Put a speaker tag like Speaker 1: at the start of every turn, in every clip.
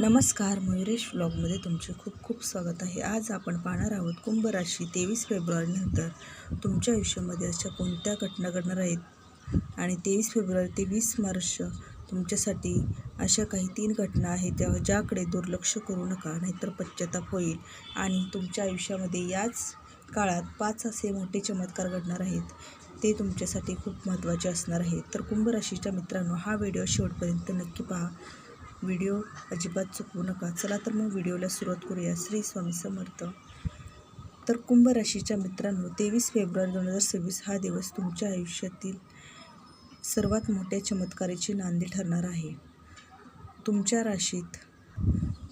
Speaker 1: नमस्कार मयुरेश व्लॉगमध्ये तुमचे खूप खूप स्वागत आहे. आज आपण पाहणार आहोत कुंभ राशी तेवीस फेब्रुवारीनंतर तुमच्या आयुष्यामध्ये अशा कोणत्या घटना घडणार आहेत? आणि तेवीस फेब्रुवारी ते वीस मार्च तुमच्यासाठी अशा काही तीन घटना आहेत त्या ज्याकडे दुर्लक्ष करू नका नाहीतर पश्चाताप होईल आणि तुमच्या आयुष्यामध्ये याच काळात पाच असे मोठे चमत्कार घडणार आहेत ते तुमच्यासाठी खूप महत्त्वाचे असणार आहेत तर कुंभ राशीच्या मित्रांनो हा व्हिडिओ शेवटपर्यंत नक्की पहा. व्हिडिओ अजिबात चुकवू नका. चला तर मग व्हिडिओला सुरुवात करूया. श्री स्वामी समर्थ. तर कुंभ राशीच्या मित्रांनो तेवीस फेब्रुवारी दोन हजार सव्वीस हा दिवस तुमच्या आयुष्यातील सर्वात मोठ्या चमत्काराची नांदी ठरणार आहे. तुमच्या राशीत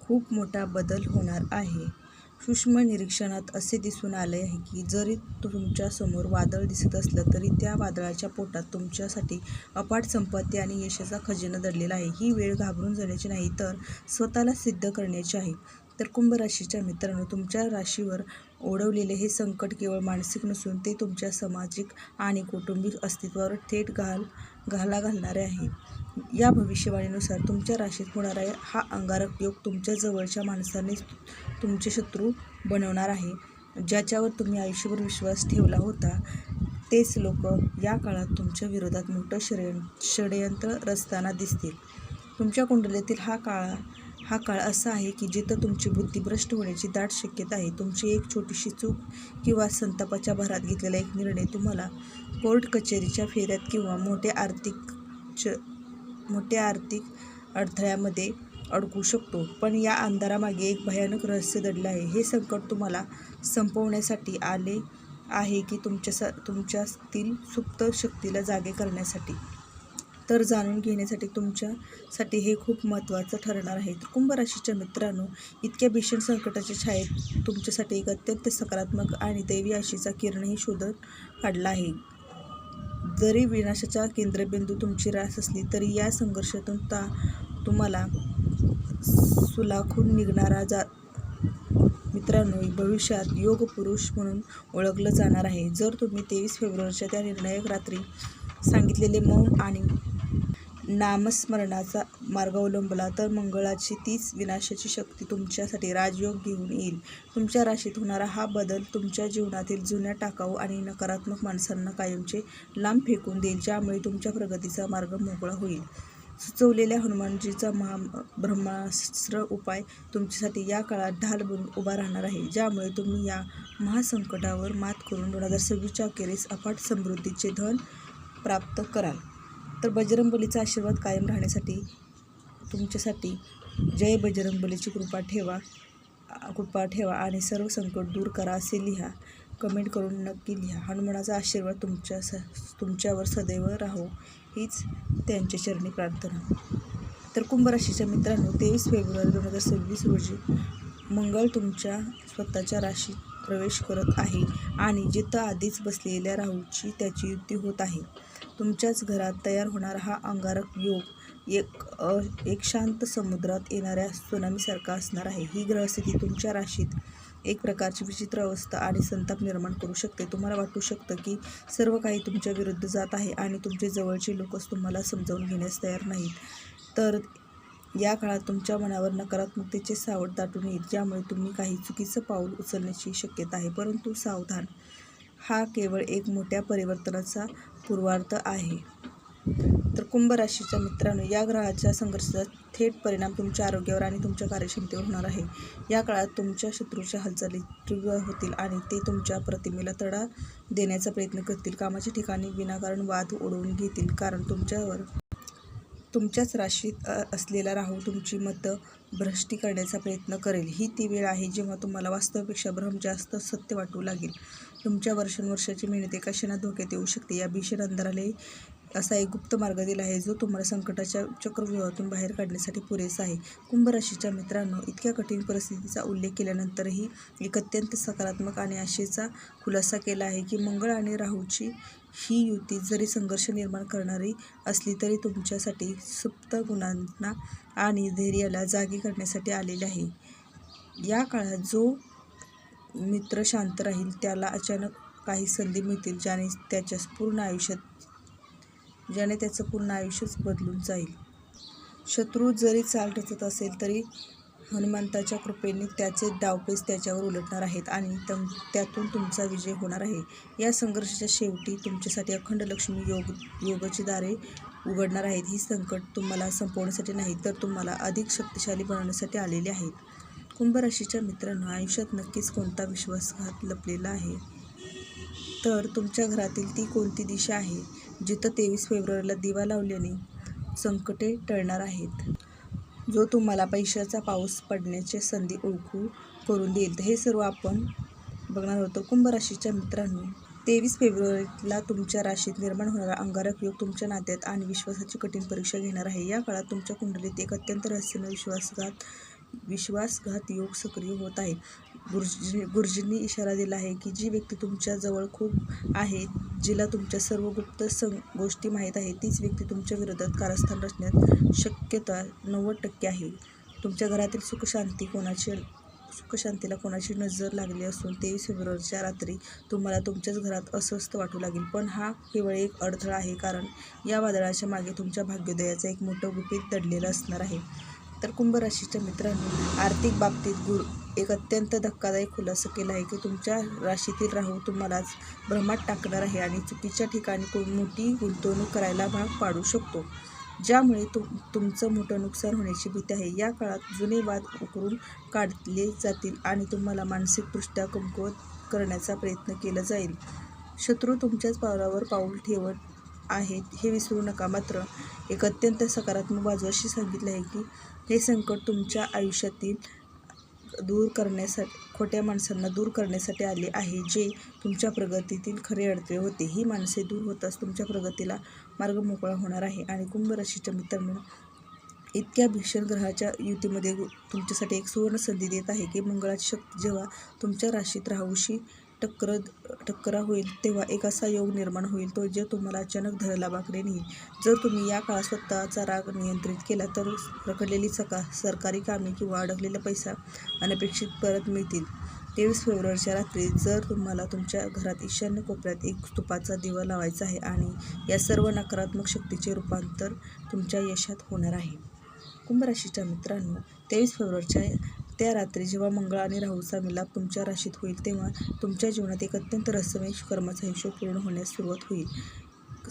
Speaker 1: खूप मोठा बदल होणार आहे. सूक्ष्म निरीक्षणात असे दिसून आले आहे की जरी तुमच्यासमोर वादळ दिसत असलं तरी त्या वादळाच्या पोटात तुमच्यासाठी अपाट संपत्ती आणि यशाचा खजिना दडलेला आहे. ही वेळ घाबरून जाण्याची नाही तर स्वतःला सिद्ध करण्याची आहे. तर कुंभ राशीच्या मित्रांनो तुमच्या राशीवर ओढवलेले हे संकट केवळ मानसिक नसून ते तुमच्या सामाजिक आणि कौटुंबिक अस्तित्वावर थेट घाल घाला घालणारे आहे. या भविष्यवाणीनुसार तुमच्या राशीत होणारा हा अंगारक योग तुमच्या जवळच्या माणसाने तुमचे शत्रू बनवणार आहे. ज्याच्यावर तुम्ही आयुष्यभर विश्वास ठेवला होता तेच लोक या काळात तुमच्या विरोधात मोठं षडयं षडयंत्र रचताना दिसतील. तुमच्या कुंडलीतील हा काळा हा काळ असा आहे की जिथं तुमची बुद्धी भ्रष्ट होण्याची दाट शक्यता आहे. तुमची एक छोटीशी चूक किंवा संतापाच्या भरात घेतलेला एक निर्णय तुम्हाला कोर्ट कचेरीच्या फेऱ्यात किंवा मोठ्या आर्थिक च मोठ्या आर्थिक अडथळ्यामध्ये अडकू शकतो. पण या अंधारामागे एक भयानक रहस्य दडलं आहे. हे संकट तुम्हाला संपवण्यासाठी आले आहे की तुमच्या स तुमच्यातील सुप्त शक्तीला जागे करण्यासाठी? तर जाणून घेण्यासाठी तुमच्यासाठी हे खूप महत्त्वाचं ठरणार आहे. तर कुंभ राशीच्या मित्रांनो इतक्या भीषण संकटाच्या छायेत तुमच्यासाठी एक अत्यंत सकारात्मक आणि दैवी आशीचा किरणही शोधून काढला आहे. जरी विनाशाचा केंद्रबिंदू तुमची रास असली तरी या संघर्षातून ता तुम्हाला सुलाखून निघणारा जा मित्रांनो भविष्यात योग पुरुष म्हणून ओळखलं जाणार आहे. जर तुम्ही तेवीस फेब्रुवारीच्या त्या निर्णायक रात्री सांगितलेले मौन आणि नामस्मरणाचा मार्ग अवलंबला तर मंगळाची तीच विनाशाची शक्ती तुमच्यासाठी राजयोग घेऊन येईल. तुमच्या राशीत होणारा हा बदल तुमच्या जीवनातील जुन्या टाकाऊ आणि नकारात्मक माणसांना कायमचे लांब फेकून देईल ज्यामुळे तुमच्या प्रगतीचा मार्ग मोकळा होईल. सुचवलेल्या हनुमानजीचा महा ब्रह्मास्त्र उपाय तुमच्यासाठी या काळात ढाल बनून उभा राहणार आहे ज्यामुळे तुम्ही या महासंकटावर मात करून दोन हजार सव्वीसच्या अखेरीस अफाट समृद्धीचे धन प्राप्त कराल. तर बजरंगबलीचा आशीर्वाद कायम राहण्यासाठी तुमच्यासाठी जय बजरंगबलीची कृपा ठेवा कृपा ठेवा आणि सर्व संकट दूर करा असे लिहा. कमेंट करून नक्की लिहा. हनुमानाचा आशीर्वाद तुमच्या स तुमच्यावर सदैव राहो हीच त्यांच्या चरणी प्रार्थना. तर कुंभ राशीच्या मित्रांनो तेवीस फेब्रुवारी दोन हजार सव्वीस रोजी मंगळ तुमच्या स्वतःच्या राशीत प्रवेश करत आहे आणि जिथं आधीच बसलेल्या राहूची त्याची युती होत आहे. तुमच्याच घरात तयार होणारा हा अंगारक योग. एक एक शांत समुद्रात येणाऱ्या सुनामीसारखा असणार आहे. ही ग्रहस्थिती तुमच्या राशीत एक प्रकारची विचित्र अवस्था आणि संताप निर्माण करू शकते. तुम्हाला वाटू शकतं की सर्व काही तुमच्या विरुद्ध जात आहे आणि तुमचे जवळचे लोकच तुम्हाला समजावून घेण्यास तयार नाहीत. तर या काळात तुमच्या मनावर नकारात्मकतेचे सावट दाटून येईल ज्यामुळे तुम्ही काही चुकीचं पाऊल उचलण्याची शक्यता आहे. परंतु सावधान हा केवळ एक मोठ्या परिवर्तनाचा पूर्वार्थ आहे. तर कुंभ राशीच्या मित्रांनो या ग्रहाच्या संघर्षाचा थेट परिणाम तुमच्या आरोग्यावर आणि तुमच्या कार्यक्षमतेवर होणार आहे. या काळात तुमच्या शत्रूच्या हालचाली तीव्र होतील आणि ते तुमच्या प्रतिमेला तडा देण्याचा प्रयत्न करतील. कामाच्या ठिकाणी विनाकारण वाद ओढवून घेतील. कारण तुमच्यावर तुमच्याच राशीत असलेला राहू तुमची मतं भ्रष्टी करण्याचा प्रयत्न करेल. ही ती वेळ आहे जेव्हा तुम्हाला वास्तवापेक्षा भ्रम जास्त सत्य वाटू लागेल. तुमच्या वर्षानुवर्षाची मेहनत एका क्षणात धोक्यात येऊ शकते. या भीषण अंधाराला असा एक गुप्त मार्ग दिला आहे जो तुम्हाला संकटाच्या चक्रव्यूहातून बाहेर काढण्यासाठी पुरेसा आहे. कुंभ राशीच्या मित्रांनो इतक्या कठीण परिस्थितीचा उल्लेख केल्यानंतरही एक अत्यंत सकारात्मक आणि आशेचा खुलासा केला आहे की मंगळ आणि राहूची ही युती जरी संघर्ष निर्माण करणारी असली तरी तुमच्यासाठी सुप्त गुणांना आणि धैर्याला जागी करण्यासाठी आलेली आहे. या काळात जो मित्र शांत राहील त्याला अचानक काही संधी मिळतील ज्याने त्याच्या पूर्ण आयुष्यात ज्याने त्याचं पूर्ण आयुष्यच बदलून जाईल. शत्रू जरी चाल रचत असेल तरी हनुमंताच्या कृपेने त्याचे डावपेच त्याच्यावर उलटणार आहेत आणि तम त्यातून तुमचा विजय होणार आहे. या संघर्षाच्या शेवटी तुमच्यासाठी अखंड लक्ष्मी योग योगाची दारे उघडणार आहेत. ही संकट तुम्हाला संपवण्यासाठी नाही तर तुम्हाला अधिक शक्तिशाली बनवण्यासाठी आलेली आहेत. कुंभ राशीच्या मित्रांनो आयुष्यात नक्कीच कोणता विश्वासघात लपलेला आहे? तर तुमच्या घरातील ती कोणती दिशा आहे जिथं तेवीस फेब्रुवारीला दिवा लावल्याने संकटे टळणार आहेत? जो तुम्हाला पैशाचा पाऊस पडण्याची संधी ओळखू करून देईल. हे सर्व आपण बघणार होतो कुंभ राशीच्या मित्रांनो तेवीस फेब्रुवारीला तुमच्या राशीत निर्माण होणारा अंगारक योग तुमच्या नात्यात आणि विश्वासाची कठीण परीक्षा घेणार आहे. या काळात तुमच्या कुंडलीत एक अत्यंत रहस्यमय विश्वासघात विश्वासघात योग सक्रिय होत आहे. गुरुजी गुरुजींनी इशारा दिला आहे की जी व्यक्ती तुमच्याजवळ खूप आहे जिला तुमच्या सर्व गुप्त सं गोष्टी माहीत आहे तीच व्यक्ती तुमच्या विरोधात कारस्थान रचण्यात शक्यता नव्वद टक्के आहे. तुमच्या घरातील सुखशांती कोणाची सुखशांतीला कोणाची नजर लागली असून तेवीस फेब्रुवारीच्या रात्री तुम्हाला तुमच्याच घरात अस्वस्थ वाटू लागेल. पण हा केवळ एक अडथळा आहे कारण या वादळाच्या मागे तुमच्या भाग्योदयाचं एक मोठं गुपित दडलेलं असणार आहे. तर कुंभ राशीच्या मित्रांनो आर्थिक बाबतीत गुरु एक अत्यंत धक्कादायक खुलासा केला आहे की तुमच्या राशीतील राहू तुम्हालाच भ्रमात टाकणार आहे आणि चुकीच्या ठिकाणी कोण मोठी गुंतवणूक करायला भाग पाडू शकतो. ज्यामुळे तुम तुमचं मोठं नुकसान होण्याची भीती आहे. या काळात जुने वाद उकरून काढले जातील आणि तुम्हाला मानसिकदृष्ट्या कमकुवत करण्याचा प्रयत्न केला जाईल. शत्रू तुमच्याच पावलावर पाऊल ठेवत आहेत हे विसरू नका. मात्र एक अत्यंत सकारात्मक बाजू अशी सांगितलं आहे की हे संकट तुमच्या आयुष्यातील दूर करण्यासाठी खोट्या माणसांना दूर करण्यासाठी आले आहे जे तुमच्या प्रगतीतील खरे अडथळे होते. ही माणसे दूर होताच तुमच्या प्रगतीला मार्ग मोकळा होणार आहे. आणि कुंभ राशीच्या मित्रांनो इतक्या भीषण ग्रहाच्या युतीमध्ये तुमच्यासाठी एक सुवर्ण संधी देत आहे की मंगळाची शक्ती जेव्हा तुमच्या राशीत राहूशी टक्कर टक्करा होईल तेव्हा एक असा योग निर्माण होईल तो जे तुम्हाला अचानक धराला बाकडे नेईल जर तुम्ही या काळात स्वतःचा राग नियंत्रित केला तर रखडलेली सका सरकारी कामे किंवा अडकलेला पैसा अनपेक्षित परत मिळतील. तेवीस फेब्रुवारीच्या रात्री जर तुम्हाला तुमच्या घरात ईशान्य कोपऱ्यात एक तुपाचा दिवा लावायचा आहे आणि या सर्व नकारात्मक शक्तीचे रूपांतर तुमच्या यशात होणार आहे. कुंभराशीच्या मित्रांनो तेवीस फेब्रुवारीच्या त्या रात्री जेव्हा मंगळ आणि राहूचा मिलाप तुमच्या राशीत होईल तेव्हा तुमच्या जीवनात एक अत्यंत रहस्यमय कर्माचा हिशोब पूर्ण होण्यास सुरुवात होईल.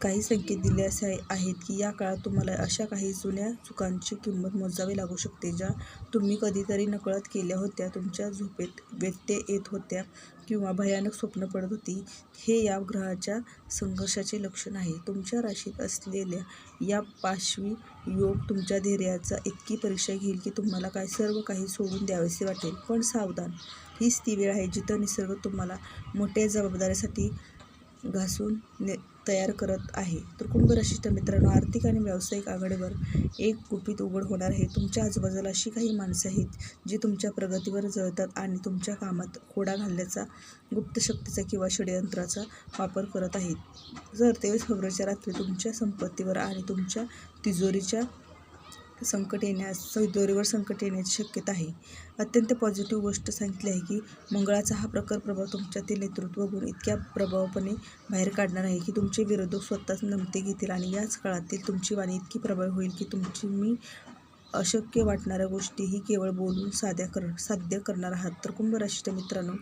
Speaker 1: काही संकेत दिले असे आहेत की या काळात तुम्हाला अशा काही जुन्या चुकांची किंमत मोजावी लागू शकते ज्या तुम्ही कधीतरी नकळत केल्या होत्या तुमच्या झोपेत व्यत्यय येत होत्या. किंवा भयानक स्वप्न पडत होती हे या ग्रहाच्या संघर्षाचे लक्षण आहे. तुमच्या राशीत असलेल्या या पाशवी योग तुमच्या धैर्याचा इतकी परीक्षा घेईल की तुम्हाला काय सर्व काही सोडून द्यावेसे वाटेल. पण सावधान हीच ती वेळ आहे जिथं निसर्ग तुम्हाला मोठ्या जबाबदारीसाठी घासून ने तयार करत आहे. तर कुंभ मित्रांनो आर्थिक आणि व्यावसायिक आघाडीवर एक गुपित उघड होणार आहे. तुमच्या आजूबाजूला अशी काही माणसं आहेत जी तुमच्या प्रगतीवर जळतात आणि तुमच्या कामात खोडा घालण्याचा गुप्त शक्तीचा किंवा षडयंत्राचा वापर करत आहेत. जर तेवीस फेब्रुवारीच्या रात्री तुमच्या संपत्तीवर आणि तुमच्या तिजोरीच्या संकट येण्यास दोरीवर संकट येण्याची शक्यता आहे. अत्यंत पॉझिटिव्ह गोष्ट सांगितली आहे की मंगळाचा हा प्रकार प्रभाव तुमच्यातील नेतृत्व गुण इतक्या प्रभावपणे बाहेर काढणार आहे की तुमचे विरोधक स्वतःच नमते घेतील आणि याच काळातील तुमची वाणी इतकी प्रभावी होईल की तुमची मी अशक्य वाटणाऱ्या गोष्टीही केवळ बोलून साध्या कर साध्य करणार आहात. तर कुंभ राशीच्या मित्रांनो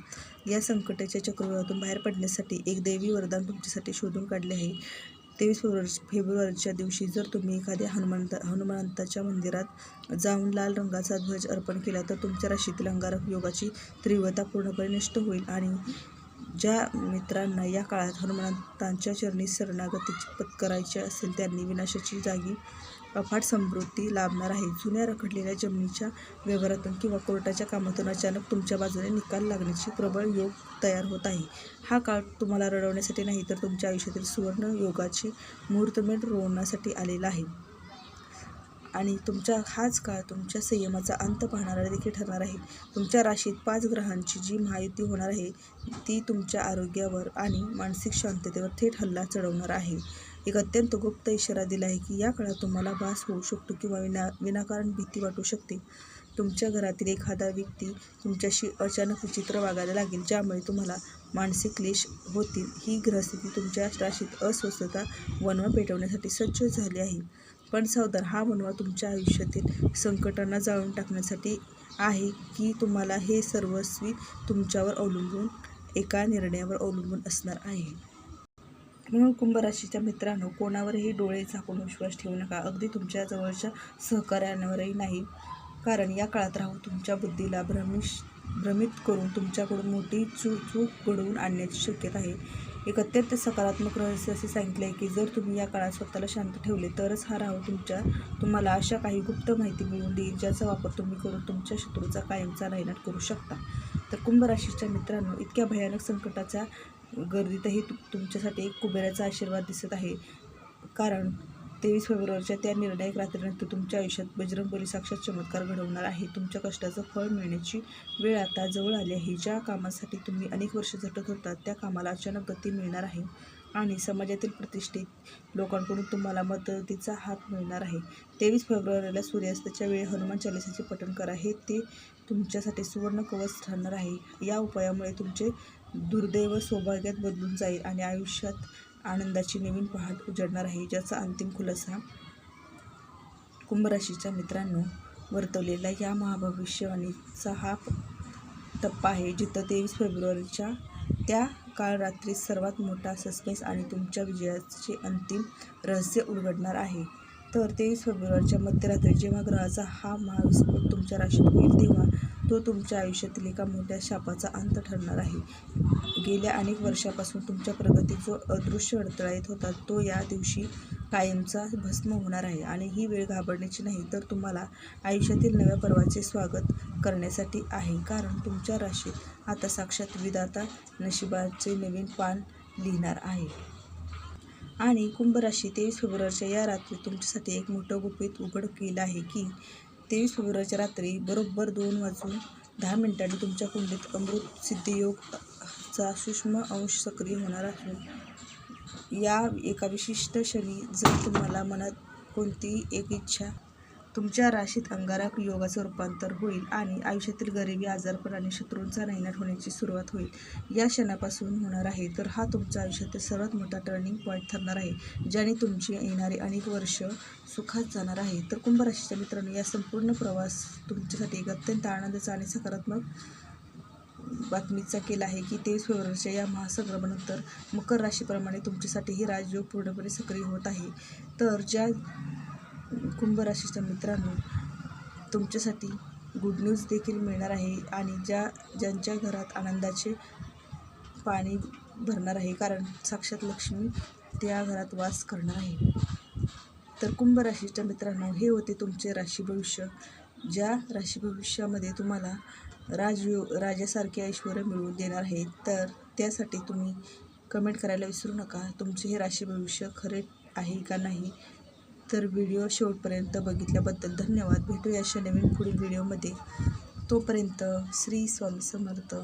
Speaker 1: या संकटाच्या चक्रव्यूहातून बाहेर पडण्यासाठी एक दैवी वरदान तुमच्यासाठी शोधून काढले आहे. तेवीस फेब्रुवार फेब्रुवारीच्या दिवशी जर तुम्ही एखाद्या हनुमंत हनुमंताच्या मंदिरात जाऊन लाल रंगाचा ध्वज अर्पण केला तर तुमच्या राशीतील अंगारक योगाची तीव्रता पूर्णपणे नष्ट होईल आणि ज्या मित्रांना या काळात हनुमंतांच्या चरणी शरणागती पत्करायची असेल त्यांनी विनाशाची जागी अफाट समृद्धी लाभणार आहे. जुन्या रखडलेल्या जमिनीच्या व्यवहारातून किंवा कोर्टाच्या कामातून अचानक तुमच्या बाजूने निकाल लागण्याची प्रबळ योग तयार होत आहे. हा काळ तुम्हाला रडवण्यासाठी नाही तर तुमच्या आयुष्यातील सुवर्ण योगाची मुहूर्तमेढ रोवण्यासाठी आलेला आहे. आणि तुमच्या हाच काळ तुमच्या संयमाचा अंत पाहणारा देखील ठरणार आहे. तुमच्या राशीत पाच ग्रहांची जी महायुती होणार आहे ती तुमच्या आरोग्यावर आणि मानसिक शांततेवर थेट हल्ला चढवणार आहे. एक अत्यंत गुप्त इशारा दिला आहे की या काळात तुम्हाला भास होऊ शकतो किंवा विना विनाकारण भीती वाटू शकते. तुमच्या घरातील एखादा व्यक्ती तुमच्याशी अचानक विचित्र वागायला लागेल ज्यामुळे तुम्हाला मानसिक क्लेश होतील. ही ग्रहस्थिती तुमच्या राशीत अस्वस्थता वणवा पेटवण्यासाठी सज्ज झाली आहे. पण सावधान हा मनवा तुमच्या आयुष्यातील संकटांना जाळून टाकण्यासाठी आहे की तुम्हाला हे सर्वस्वी तुमच्यावर अवलंबून एका निर्णयावर अवलंबून असणार आहे. म्हणून कुंभ राशीच्या मित्रांनो कोणावरही डोळे झाकून विश्वास ठेवू नका. अगदी तुमच्या जवळच्या सहकार्यांवरही नाही. कारण या काळात राहू तुमच्या बुद्धीला भ्रमिश भ्रमित करून तुमच्याकडून मोठी चू चूक घडवून आणण्याची शक्यता आहे. एक अत्यंत सकारात्मक रहस्य असे सांगितले आहे की जर तुम्ही या काळात स्वतःला शांत ठेवले तरच हा राहू तुमच्या तुम्हाला अशा काही गुप्त माहिती मिळवून देईल ज्याचा वापर तुम्ही करून तुमच्या शत्रूचा कायमचा नायनाट करू शकता. तर कुंभ राशीच्या मित्रांनो इतक्या भयानक संकटाच्या गर्दीतही तुमच्यासाठी एक कुबेराचा आशीर्वाद दिसत आहे. कारण तेवीस फेब्रुवारीच्या त्या निर्णायक रात्रीनंतर तुमच्या आयुष्यात बजरंग बली साक्षात चमत्कार घडवणार आहे. तुमच्या कष्टाचं फळ मिळण्याची वेळ आता जवळ आली आहे. ज्या कामासाठी तुम्ही अनेक वर्ष झटत होता त्या कामाला अचानक गती मिळणार आहे आणि समाजातील प्रतिष्ठित लोकांकडून तुम्हाला मदतीचा हात मिळणार आहे. तेवीस फेब्रुवारीला सूर्यास्ताच्या वेळी हनुमान चालिसाचे पठण करा. हे ते तुमच्यासाठी सुवर्ण कवच ठरणार आहे. या उपायामुळे तुमचे दुर्दैव सौभाग्यात बदलून जाईल आणि आयुष्यात आनंदाची नवीन पहाट उजडणार आहे ज्याचा अंतिम खुलासा कुंभराशीच्या मित्रांनो वर्तवलेला या महाभविष्यवाणीचा हा टप्पा आहे जिथं तेवीस फेब्रुवारीच्या त्या काळ रात्री सर्वात मोठा सस्पेन्स आणि तुमच्या विजयाचे अंतिम रहस्य उलगडणार आहे. तर तेवीस फेब्रुवारीच्या मध्यरात्री जेव्हा ग्रहाचा हा महाविस्फोट तुमच्या राशीत होईल तेव्हा तो तुमच्या आयुष्यातील एका मोठ्या शापाचा अंत ठरणार आहे. गेल्या अनेक वर्षापासून तुमच्या प्रगतीत जो अदृश्य अडथळा येत होता तो या दिवशी कायमचा भस्म होणार आहे आणि ही वेळ घाबरण्याची नाही तर तुम्हाला आयुष्यातील नव्या पर्वाचे स्वागत करण्यासाठी आहे. कारण तुमच्या राशीत आता साक्षात विधाता नशिबाचे नवीन पान लिहिणार आहे. आणि कुंभ राशी तेवीस फेब्रुवारीच्या या रात्री तुमच्यासाठी एक मोठं गुपित उघड केलं आहे की तेवीस फेब्रुवारीच्या रात्री बरोबर दोन वाजून दहा मिनिटांनी तुमच्या कुंडलीत अमृत सिद्धियोगचा सूक्ष्म अंश सक्रिय होणार असून या एका विशिष्ट क्षणी जर तुम्हाला मनात कोणतीही एक इच्छा तुमच्या राशीत अंगारक योगाचं रूपांतर होईल आणि आयुष्यातील गरिबी आजारपण आणि शत्रूंचा नैनाट होण्याची सुरुवात होईल. या क्षणापासून होणार आहे. तर हा तुमच्या आयुष्यातील सर्वात मोठा टर्निंग पॉईंट ठरणार आहे ज्याने तुमची येणारी अनेक वर्ष सुखात जाणार आहे. तर कुंभ राशीच्या मित्रांनो या संपूर्ण प्रवास तुमच्यासाठी एक अत्यंत आनंदाचा आणि सकारात्मक बातमीचा केला आहे की तेवीस फेब्रुवारीच्या या महासंक्रमणानंतर मकर राशीप्रमाणे तुमच्यासाठीही राजयोग पूर्णपणे सक्रिय होत आहे. तर ज्या कुंभ राशीच्या मित्रांनो तुमच्यासाठी गुड न्यूज देखील मिळणार आहे आणि ज्या ज्यांच्या घरात आनंदाचे पाणी भरणार आहे कारण साक्षात लक्ष्मी त्या घरात वास करणार आहे. तर कुंभ राशीच्या मित्रांनो हे होते तुमचे राशी भविष्य. ज्या राशी भविष्यामध्ये तुम्हाला राजयो राजासारखे ऐश्वर मिळवून देणार आहे तर त्यासाठी तुम्ही कमेंट करायला विसरू नका. तुमचे हे राशी भविष्य खरे आहे का नाही तर व्हिडिओ शेवटपर्यंत बघितल्याबद्दल धन्यवाद. भेटूया अशा नवीन पुढील व्हिडिओमध्ये. तोपर्यंत श्री स्वामी समर्थ.